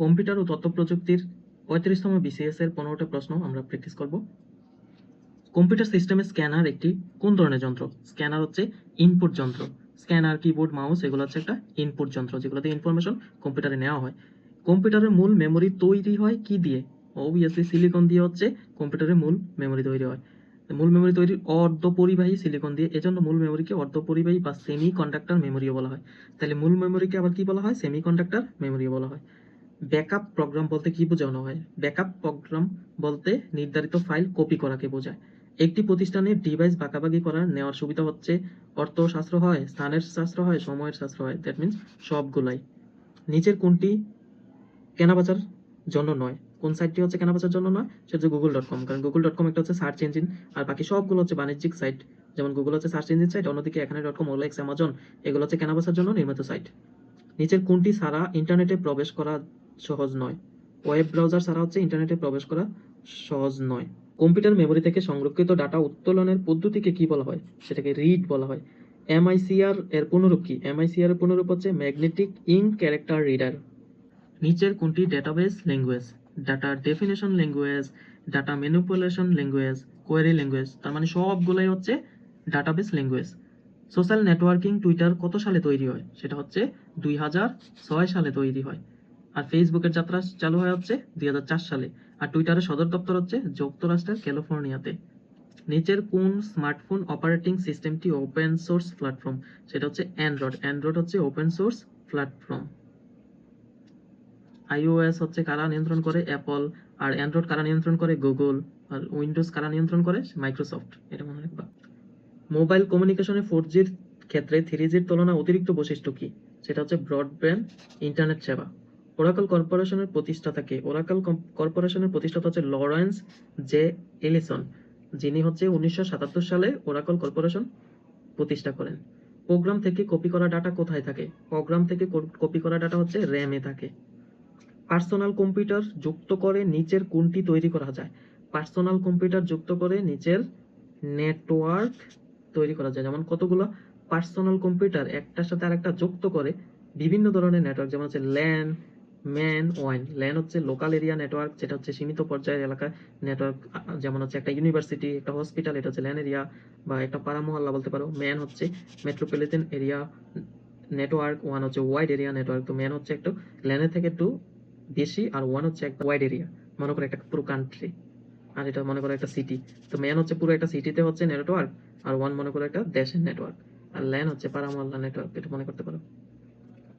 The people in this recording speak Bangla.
কম্পিউটার ও তথ্য প্রযুক্তির পঁয়ত্রিশতম বিসিএস এর পনেরোটা প্রশ্ন আমরা প্র্যাকটিস করব। কম্পিউটার সিস্টেমে স্ক্যানার একটি কোন ধরনের যন্ত্র? স্ক্যানার হচ্ছে ইনপুট যন্ত্র। স্ক্যানার কিবোর্ড মাউস এগুলো হচ্ছে একটা ইনপুট যন্ত্র যেগুলোতে ইনফরমেশন কম্পিউটারে নেওয়া হয়। কম্পিউটারের মূল মেমোরি তৈরি হয় কি দিয়ে? অবভিয়াসলি সিলিকন দিয়ে হচ্ছে কম্পিউটারের মূল মেমোরি তৈরি হয়। মূল মেমোরি তৈরি অর্ধপরিবাহী সিলিকন দিয়ে। এজন্য মূল মেমরিকে অর্ধপরিবাহী বা সেমি কন্ডাক্টর মেমোরিও বলা হয়। তাহলে মূল মেমোরিকে আবার কি বলা হয়? সেমি কন্ডাক্টর মেমোরিও বলা হয়। ব্যাকআপ প্রোগ্রাম বলতে কি বোঝানো হয়? ব্যাকআপ প্রোগ্রাম বলতে নির্ধারিত ফাইল কপি করাকে বোঝায়। একটি প্রতিষ্ঠানের ডিভাইস ভাগাভাগি করার নেওয়ার সুবিধা হচ্ছে অর্থ শাস্ত্র হয়, স্থানের শাস্ত্র হয়, সময়ের শাস্ত্র হয়। দ্যাট মিনস সবগুলাই। নিচের কোনটি কেনাবেচার জন্য নয়। কোন সাইটটি হচ্ছে কেনাবেচার জন্য নয়? সেটা হচ্ছে গুগল ডট কম কারণ গুগল ডট কম একটা হচ্ছে সার্চ ইঞ্জিন আর বাকি সবগুলো হচ্ছে বাণিজ্যিক সাইট। যেমন গুগল হচ্ছে সার্চ ইঞ্জিন সাইট অন্যদিকে এখানে ডট কম ওলেক্স অ্যামাজন এগুলো হচ্ছে কেনাবেচার জন্য নির্মিত সাইট। নিচের কোনটি ছাড়া ইন্টারনেটে প্রবেশ করা সহজ নয়। ওয়েব ব্রাউজার ছাড়া হচ্ছে ইন্টারনেটে প্রবেশ করা সহজ নয়। কম্পিউটার মেমরি থেকে সংরক্ষিত ডাটা উত্তোলনের পদ্ধতিকে কি বলা হয়? সেটাকে রিড বলা হয়। এমআইসিআর এর পুনরূপ কি? এমআইসিআর এর পুনরূপ হচ্ছে ম্যাগনেটিক ইন ক্যারেক্টার রিডার। নিচের কোনটি database language? Data definition language, data manipulation language, query language, তার মানে সবগুলাই হচ্ছে database language. Social networking Twitter কত সালে তৈরি হয়? সেটা হচ্ছে দুই হাজার ছয় সালে তৈরি হয়। আর ফেসবুকের যাত্রা চালু হয় হচ্ছে দুই হাজার চার সালে। আর টুইটারের সদর দপ্তর হচ্ছে যুক্তরাষ্ট্রের ক্যালিফোর্নিয়াতে। নিচের কোন স্মার্টফোন অপারেটিং সিস্টেমটি ওপেন সোর্স প্ল্যাটফর্ম সেটা হচ্ছে অ্যান্ড্রয়েড অ্যান্ড্রয়েড হচ্ছে ওপেন সোর্স প্ল্যাটফর্ম আইওএস হচ্ছে কারা নিয়ন্ত্রণ করে? অ্যাপল আর অ্যান্ড্রয়েড কারা নিয়ন্ত্রণ করে? গুগল আর উইন্ডোজ কারা নিয়ন্ত্রণ করে? মাইক্রোসফট এটা মনে রাখবা। মোবাইল কমিউনিকেশনে ফোর জির ক্ষেত্রে থ্রি জির তুলনা অতিরিক্ত বৈশিষ্ট্য কি? সেটা হচ্ছে ব্রডব্যান্ড ইন্টারনেট সেবা। ওরাকল কর্পোরেশনের প্রতিষ্ঠাতা কে ওরাকল কর্পোরেশনের প্রতিষ্ঠাতা হচ্ছে লরেন্স জে এলিসন যিনি হচ্ছে উনিশশো সাতাত্তর সালে ওরাকল কর্পোরেশন প্রতিষ্ঠা করেন। প্রোগ্রাম থেকে কপি করা ডাটা কোথায় থাকে? প্রোগ্রাম থেকে কপি করা ডাটা হচ্ছে র্যামে থাকে। পার্সোনাল কম্পিউটার যুক্ত করে নিচের কোনটি তৈরি করা যায়? পার্সোনাল কম্পিউটার যুক্ত করে নিচের নেটওয়ার্ক তৈরি করা যায়। যেমন কতগুলো? পার্সোনাল কম্পিউটার একটার সাথে আরেকটা যুক্ত করে বিভিন্ন ধরনের নেটওয়ার্ক যেমন হচ্ছে ল্যান ম্যান ওয়াইন ল্যান হচ্ছে লোকাল এরিয়া নেটওয়ার্ক যেটা হচ্ছে সীমিত পর্যায়ের এলাকার নেটওয়ার্ক যেমন হচ্ছে একটা ইউনিভার্সিটি একটা হসপিটাল এটা হচ্ছে ল্যান এরিয়া বা একটা পাড়া বলতে পারো। ম্যান হচ্ছে মেট্রোপলিটন এরিয়া নেটওয়ার্ক ওয়ান হচ্ছে ওয়াইড এরিয়া নেটওয়ার্ক তো ম্যান হচ্ছে একটু ল্যানের থেকে একটু বেশি আর ওয়ান হচ্ছে একটা ওয়াইড এরিয়া মনে করো একটা পুরো কান্ট্রি আর এটা মনে করো একটা সিটি তো ম্যান হচ্ছে পুরো একটা সিটিতে হচ্ছে নেটওয়ার্ক আর ওয়ান মনে করো একটা দেশের নেটওয়ার্ক আর ল্যান হচ্ছে পাড়া মহল্লা নেটওয়ার্ক এটা মনে করতে পারো।